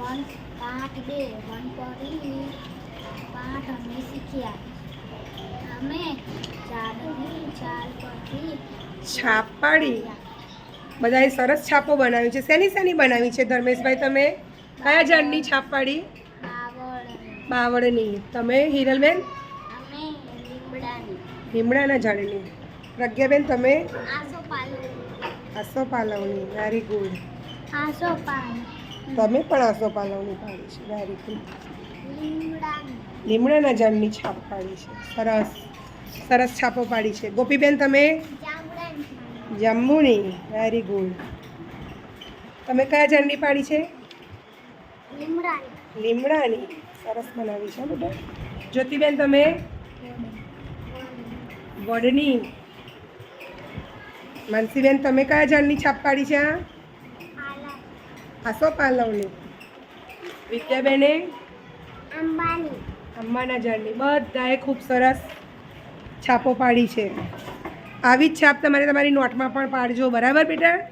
One પાઠ બે one પડી પાઠ અમે શીખ્યા. અમે ચાલની ચાલ પરથી છાપ પાડી બધાએ સરસ છાપો બનાવી છે. શેની શેની બનાવી છે ધર્મેશભાઈ તમે? કયા ઝાડની છાપ પાડી બાવળ બાવળની. તમે હિરલબેન? જાણની લીમડાના. ઝાડની. પ્રજ્ઞાબેન તમે? આસો પાલવ આસો પાલવની. વેરી ગુડ આસો પાલ. તમે પણ આસો પાલવની પાડી છે વેરી ગુડ લીમડાના. ઝાડની છાપ પાડી છે સરસ સરસ છાપો પાડી છે. ગોપીબેન તમે? જાંબુની વેરી ગુડ તમે કયા ઝાડની પાડી છે? લીમડાની. લીમડાની. સરસ બનાવી છે બધા જ્યોતિબેન તમે? વડની. માનસીબેન તમે કયા ઝાડની છાપ પાડી છે આ? આસો પાલવની વિદ્યાબેને? અંબાની. અંબાના જળની બધાએ ખૂબ સરસ છાપો પાડી છે. આવી જ છાપ તમારે તમારી નોટમાં પણ પાડજો. બરાબર બેટા?